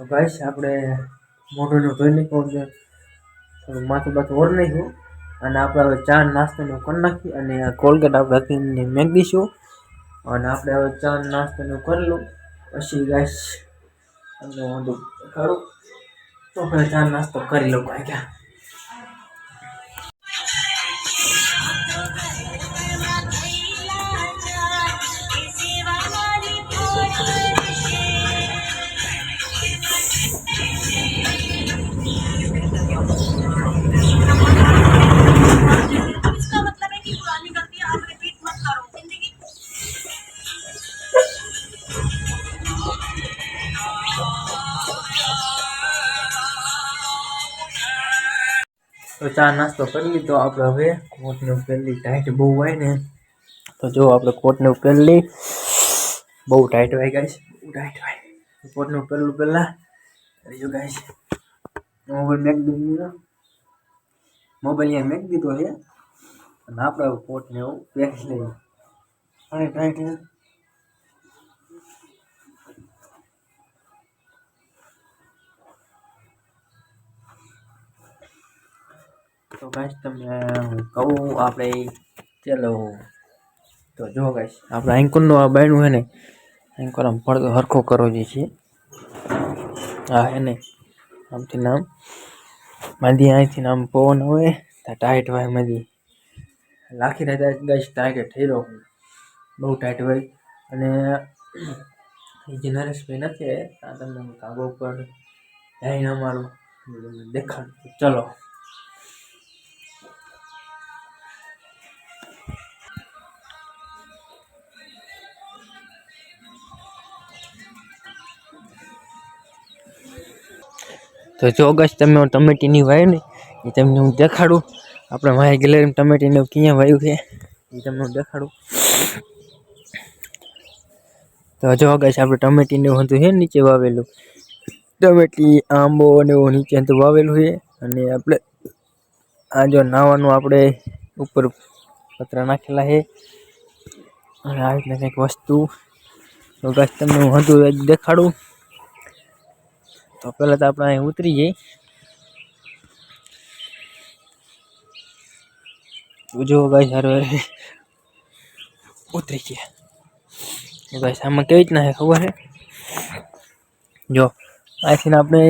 તો ગાઈસ, આપણે મોઢું ધોઈ નાખ્યું છે. થોડું માથું બાથું ઓર નાખ્યું અને આપણે હવે ચા નાસ્તાનું કરી નાખી અને કોલગેટ આપણે હતી મેક દઈશું. અને આપણે હવે ચા નાસ્તાનું કરી લઉં. પછી ગાઈસ, તમને વાંધો ખરું. તો આપણે ચા નાસ્તો કરી લઉં ભાઈ, ક્યાં? તો ચા નાસ્તો કરી લીધો. આપણે હવે કોટને ઉપેલી ટાઈટ બહુ હોય ને. તો જો આપણે કોટને ઉપેલી બહુ ટાઈટ હોય ગાઈશ બહુ ટાઈટ હોય કોટને ઉપેલું પહેલા. જો ગાઈશ મોબાઈલ મેક દીધો મોબાઈલ અહીંયા મેક દીધો છે. અને આપણે કોટને એવું પહેરી લઈએ. અને ટાઈટ તો ગાઈશ તમને હું કહું આપણે ચલો, તો જો ગાઈશ આપણે એન્કરનું આ બાયણું હે ને એન્કર આમ પડદો હરખો કરવો જે છે. હા હે ને, આમથી નામ માંદી અહીંથી નામ પવન હોય ત્યાં ટાઈટ હોય માંદી લાખી રહેતા ગાઈશ ટાઈટ રહ્યો બહુ ટાઈટ હોય. અને જે નરેશભાઈ નથી ત્યાં તમને હું ધાબા ઉપર જઈને અમારું દેખાડ. ચલો. તો જો અગસ્ટ તમે ટમેટીની વાય ને, એ તમને હું દેખાડું. આપણે મારી ગેલેરી ટમેટીને ક્યાં વાયું છે, એ તમને હું દેખાડું. તો જો અગસ્ટ આપણે ટમેટીને એવું હતું છે ને નીચે વાવેલું. ટમેટી, આંબો ને એવું નીચે હતું વાવેલું છે. અને આપણે આ જો નાવાનું આપણે ઉપર પતરા નાખેલા છે. અને આ રીતના કંઈક વસ્તુ. તો ગાઈસ તમને હું હતું એ જ દેખાડું. તો પહેલાં તો આપણે અહીં ઉતરી જઈએ. જો ભાઈ સારું ઉતરી ગયા. ભાઈ આમાં કેવી રીતના છે ખબર છે? જો, અહીંથી આપણે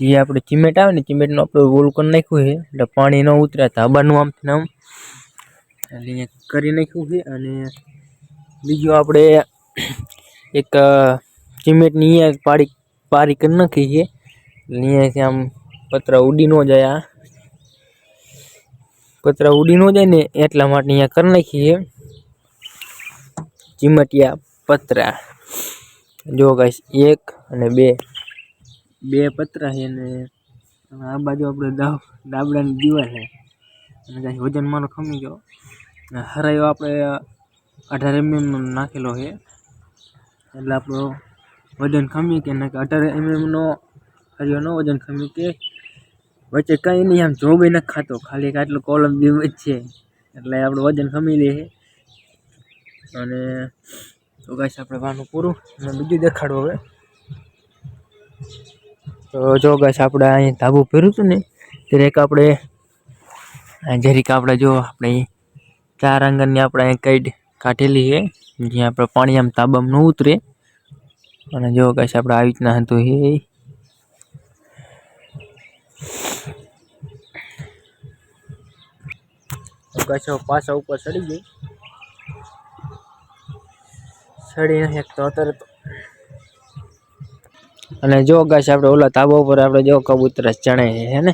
જે આપણે ચીમેટ આવે ને, ચીમેટનું આપણે રોલ કરી નાખ્યું છે. એટલે પાણી ન ઉતરે, ધાબાનું આમથી આમ. એટલે કરી નાખ્યું છે અને બીજું આપણે એક ચીમેટની અહીંયા પાડી પારી કરી નાખી છે. અહીંયાથી આમ પતરા ઉડી ન જાય પતરા ઉડી ન જાય ને એટલા માટે અહીંયા કરી નાખી છે. ચીમટિયા પતરા. જો ગાઈસ, એક અને બે. બે પતરા છે ને આ બાજુ આપણે દાવ ડાબડાની દીવાલ છે. અને કાંઈ વજન મારો ખમી ગયો. હરાયો આપણે અઢાર એમએમ નાખેલો છે. એટલે આપણો વજન ખમી કે ના કે અઢાર એમએમનો હરિયો નો વજન ખમી કે વચ્ચે કંઈ નહીં આમ જોબ નથી ખાતો ખાલી એક આટલું કોલમ બીમ જ છે એટલે આપણું વજન ખમી લે છે અને તો ગાઈસ આપણે વાનું પૂરું અને બીજું દેખાડવું હવે તો જો ગાઈસ આપણે અહીં ધાબુ પહેર્યું હતું ને ત્યારે એક આપણે આ જરીક આપણે જો આપણે ચાર આંગણની આપણે અહીં કઈડ કાઢેલી છે જ્યાં આપણે પાણી આમ તાબામાં ન ઉતરે અને જો ગાઈસ આપણે આવી રીતના હતું એ. ગાછો પાછા ઉપર ચડી ગઈ. ચડી નથી તો અત્યારે અને જો ગાছ આપણે ઓલા તાબા ઉપર આપણે જો કબૂતર ચણે છે, હે ને?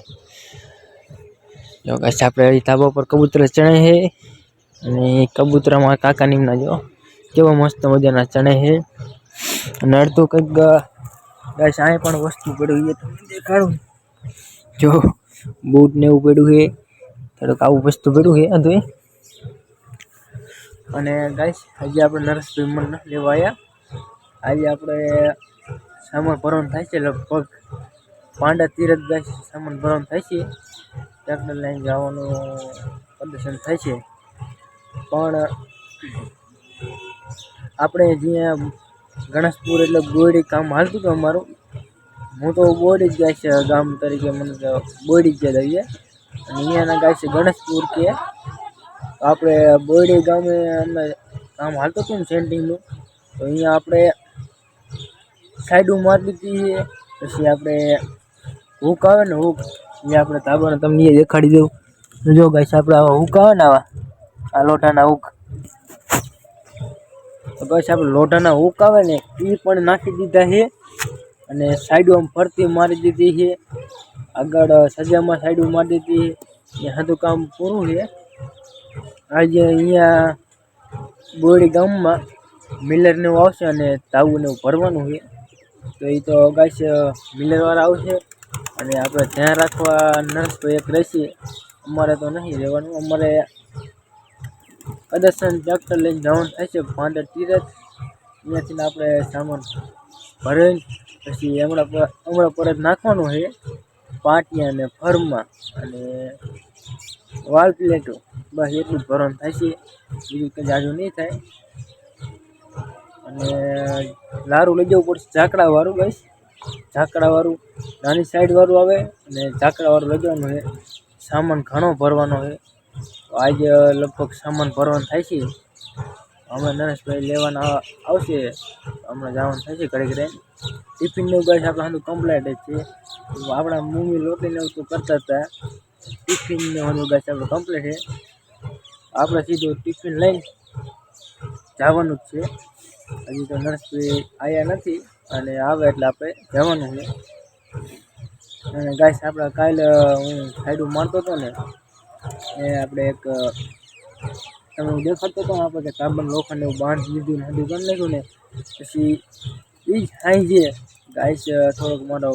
જો ગાছ આપણે તાબા ઉપર કબૂતર ચણે છે. અને કબૂતરામાં કાકા નીમના જો કેવા મસ્ત મજાના ચણે છે. અડધું કંઈક ગાছ અહીં પણ વસ્તુ પડ્યું છે તમને દેખાડું. જો, બૂટ ને એવું પડ્યું છે. થોડુંક આવું વસ્તુ પડ્યું છે અંધુએ અને ગાઈસ હજી આપણે નરેશભાઈ મન લેવા આવ્યા આજે આપણે સામાન ભરવાનું થાય છે લગભગ. પાંડા તીરથ ગાઈસ, સામાન ભરવાનું થાય છે. ટ્રેક્ટર લઈને જવાનું પ્રદર્શન થાય છે. પણ આપણે જ્યાં ગણેશપુર એટલે બોયડી કામ હાલતું હતું અમારું. હું તો બોડી જ ગાય છે, ગામ તરીકે મને તો બોડી જ જઈએ અને અહીંયાના ગાય છે ગણેશપુર કે. આપણે બોડી ગામે અમે કામ હાલતું હતું ને સેન્ટિંગનું, તો અહીંયા આપણે સાઈડું મારી દીધી પછી આપણે હુક આવે ને હુક, એ આપણે ધાબાને તમને દેખાડી દઉં. જો ગાય છે, આપણે આવા હુક આવે ને આવા, આ લોટાના હુક. તો બસ આપણે લોઢાના હુક આવે ને એ પણ નાખી દીધા છે. અને સાઈડો આમ ફરતી મારી દીધી છે. આગળ સજામાં સાઈડો મારી દીધી છે. એ હાથું કામ પૂરું છે. આજે અહીંયા બોરડી ગામમાં મિલરને આવશે અને તાવુને ભરવાનું છે. તો એ તો ગાઈસ મિલરવાળા આવશે. અને આપણે ધ્યાન રાખવા નર્સ તો એક રહેશે. અમારે તો નહીં રહેવાનું. અમારે પ્રદર્શન ટ્રેક્ટર લઈને જવાનું છે. પાંદર તીરથ. અહીંયાથી આપણે સામાન ભરીને પછી હમણાં પર હમણાં પરત નાખવાનું છે. પાટિયા અને ફર્મમાં અને વાલ પ્લેટો. બસ એટલું જ ભરવાનું છે. બીજું કંઈ જાજુ નહીં થાય. અને લારું લઈ જવું પડશે. ઝાકડાવાળું બસ. ઝાકડાવાળું. નાની સાઈડવાળું આવે અને ઝાકડાવાળું લઈ જવાનું છે. સામાન ઘણો ભરવાનો છે. આજે લગભગ સામાન ભરવાનું થાય છે. અમે નરેશભાઈ લેવાના આવશે. હમણાં જવાનું થાય છે ઘરે ઘરે ટિફિનનું ગેસ આપણે સાંધું કમ્પ્લેટ જ છે. આપણા મમ્મી લોટીને એવું તો કરતા હતા. ટિફિનને સાંધું ગાય આપણું કમ્પ્લેટ છે. આપણે સીધું ટિફિન લઈને જવાનું જ છે. હજી તો નરેશભાઈ આવ્યા નથી અને આવે એટલે આપણે જવાનું છે. અને ગાઈસ, આપણે કાલે હું સાઈડું મારતો હતો ને એ આપણે એક તમે દેખાડતો હતો આપણે કાર્બન લોખંડ એવું બાંધ લીધું ને હજુ કરી નાખ્યું ને, પછી એ જ હાઈ છે. ગાઈસ થોડોક મારો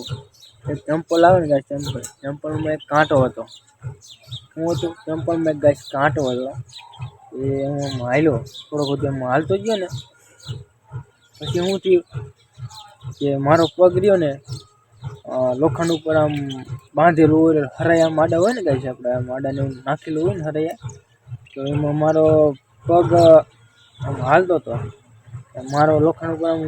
એક ચંપલ આવે ને ગાઈસ ચંપલ ચંપલમાં એક કાંટો હતો. હું હતું ચંપલમાં એક ગાઈસ કાંટો હતો. એ હું આમ હાલ્યો. થોડોક બધો એમ હાલતો ગયો ને. પછી હું થયું કે મારો પગ રહ્યો ને લોખંડ ઉપર આમ બાંધેલું હોય હરાયા માડા હોય ને ગાઈસ આપણે આ માડાને એવું નાખેલું હોય ને હરાયા, તો એમાં મારો પગ આમ હાલતો હતો. મારો લોખંડ ઉપર આમ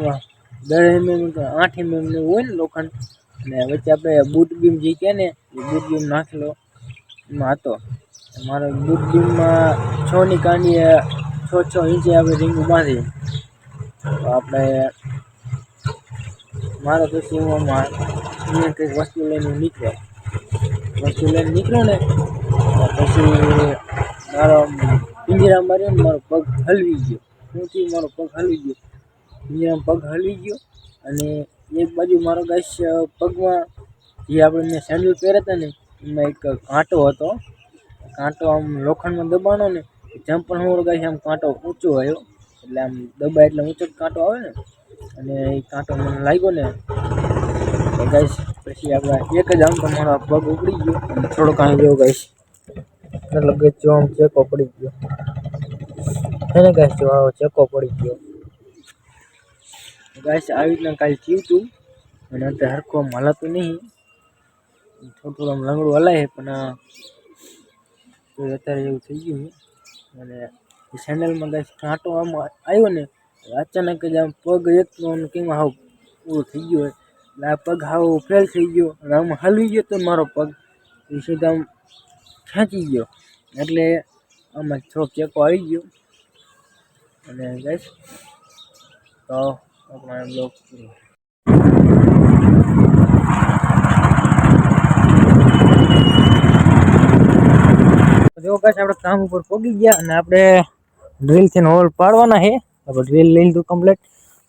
દસ એમએમ આઠ એમએમ હોય ને લોખંડ, અને વચ્ચે આપણે બૂટ બીમ જે કહે ને, એ બૂટ બીમ નાખેલો એમાં હતો. મારો બૂટ બીમમાં છની કાંડીએ છ છ ઇંચે આપણે રીંગું બાંધી. આપણે મારો પછી હું આમાં અહીંયા કંઈક વસ્તુ લઈને નીકળ્યો વસ્તુ લઈને નીકળ્યો ને પછી મારો પિંજરા માર્યો ને મારો પગ હલવી ગયો. હું થયું મારો પગ હલવી ગયો. પિંજરામાં પગ હલવી ગયો અને એક બાજુ મારો ગાઈસ પગમાં જે આપણે મેં સેન્ડલ પહેર્યા હતા ને, એમાં એક કાંટો હતો. કાંટો આમ લોખંડમાં દબાણો ને જમ્પર હું ગાઈશ આમ કાંટો ઊંચો આવ્યો. એટલે આમ દબાય એટલે ઊંચો કાંટો આવે ને. અને એ કાંટો મને લાગ્યો ને તો ગાઈસ પછી આપણે એક જ આમ તમારો મારો પગ ઉપડી ગયો. થોડો કાંઈ ગયો ગાઈશ મતલબ કે જો આમ ચેકો પડી ગયો. એને ગાઈશ જો આવો ચેકો પડી ગયો. ગાઈશ આવી રીતના કાલે થયું હતું અને અત્યારે હરખો હલાતું નહીં. થોડું થોડું આમ લંગડું હલાય પણ અત્યારે એવું થઈ ગયું અને સેન્ડલમાં ગાઈશ કાંટો આમ આવ્યો ને અચાનક જ આમ પગ આમ કેમ હાવ પૂરો થઈ ગયો હોય. એટલે પગ હાવ ફેલ થઈ ગયો અને આમ હલવી ગયો તો મારો પગ એ સીધા આમ ખેંચી ગયો. એટલે આમાં થોડોક ચેકો આવી ગયો. અને ગાઈસ તો જો કાશ આપણે કામ ઉપર પોગી ગયા અને આપણે ડ્રીલથી હોલ પાડવાના છે. આપણે ડ્રિલ લઈ લીધું કમ્પ્લીટ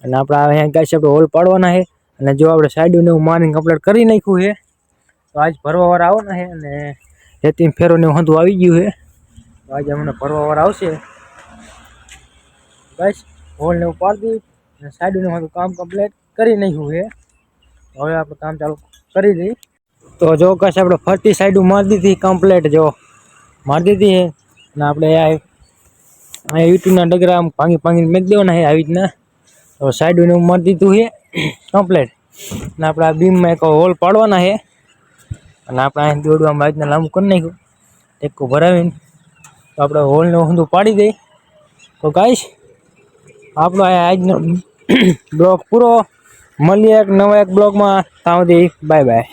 અને આપણે અહીંયા કાશ આપણે હોલ પાડવાના છે. અને જો આપણે સાઈડને એવું મારીને કમ્પ્લીટ કરી નાખ્યું છે, તો આજ ભરવાવાળા આવો ને અને રેતી ફેરો ને એવું આવી ગયું છે. તો આજે અમને ભરવાવાળા આવશે. બસ હોલ ને એવું પાડી અને સાઈડને હંધું કામ કમ્પ્લીટ કરી નાખ્યું છે. હવે આપણે કામ ચાલુ કરી દઈએ. તો જો કશ આપણે ફરતી સાઈડ મારી દીધી કમ્પ્લીટ જો, મારી દીધી છે. અને આપણે આ અહીંયા યુટ્યુબના ડગરા ભાંગી ભાંગીને મેં દેવાના છે આવી રીતના. તો સાઈડને એવું મારી દીધું છે. કમ્પ્લીટ અને આપણે આ બીમમાં એક હોલ પાડવાના છે. અને આપણે અહીં દોડવામાં આજના લાંબુ કરી નાખ્યું. ટેકો ભરાવીને તો આપણે હોલને ઊંધું પાડી દઈ તો ગાઈશ આપણો આજનો બ્લોગ પૂરો. મળીએ એક નવા એક બ્લોગમાં. ત્યાં સુધી બાય બાય